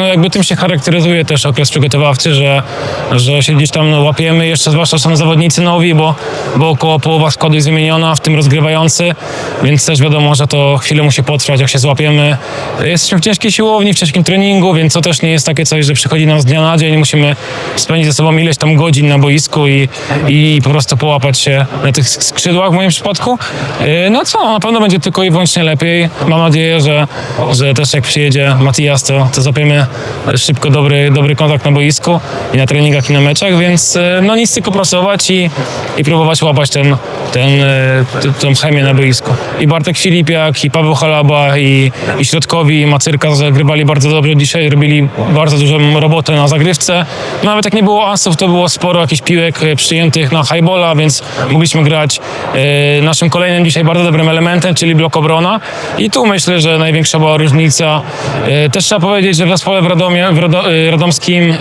no jakby tym się charakteryzuje też okres przygotowawczy, że, że się gdzieś tam no, łapiemy, jeszcze zwłaszcza są zawodnicy nowi, bo, bo około połowa składu jest wymieniona, w tym rozgrywający, więc też wiadomo, że to chwilę musi potrwać, jak się złapiemy. Jesteśmy w ciężkiej siłowni, w ciężkim treningu, więc to też nie jest takie coś, że przychodzi nam z dnia na dzień, musimy spędzić ze sobą ileś tam godzin na boisku i, i po prostu połapać się na tych skrzydłach w moim przypadku. Yy, No co, na pewno będzie tylko i wyłącznie lepiej. Mam nadzieję, że, że też jak przyjedzie Matias, to, to złapiemy szybko dobry, dobry kontakt na boisku i na treningach i na meczach, więc yy, no nic tylko pracować i, i próbować łapać ten, ten, t- tą chemię na boisku. I Bartek Filipiak, i Paweł Halaba, i, i Środkowi, i Macyrka zagrywali bardzo dobrze dzisiaj, robili bardzo dużą robotę na zagrywce. Nawet jak nie było asów, to było sporo jakichś piłek e, przyjętych na highbola, więc mogliśmy grać e, naszym kolejnym dzisiaj bardzo dobrym elementem, czyli blok obrona. I tu myślę, że największa była różnica. E, też trzeba powiedzieć, że w zespole w, Radomie, w e, Radomskim e,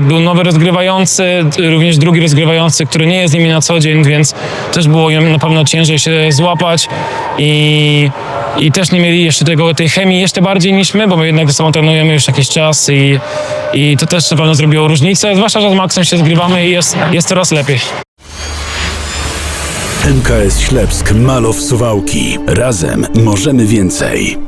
był nowy rozgrywający, e, również drugi rozgrywający, który nie jest z nimi na co dzień, więc też było im na pewno ciężej się złapać i, i też nie mieli jeszcze tego, tej chemii jeszcze bardziej niż my, bo my jednak ze sobą trenujemy już jakiś czas i, i to też na pewno zrobiło różnicę, zwłaszcza, że z Maxem się zgrywamy i jest, jest coraz lepiej. MKS Ślepsk Malow Suwałki. Razem możemy więcej.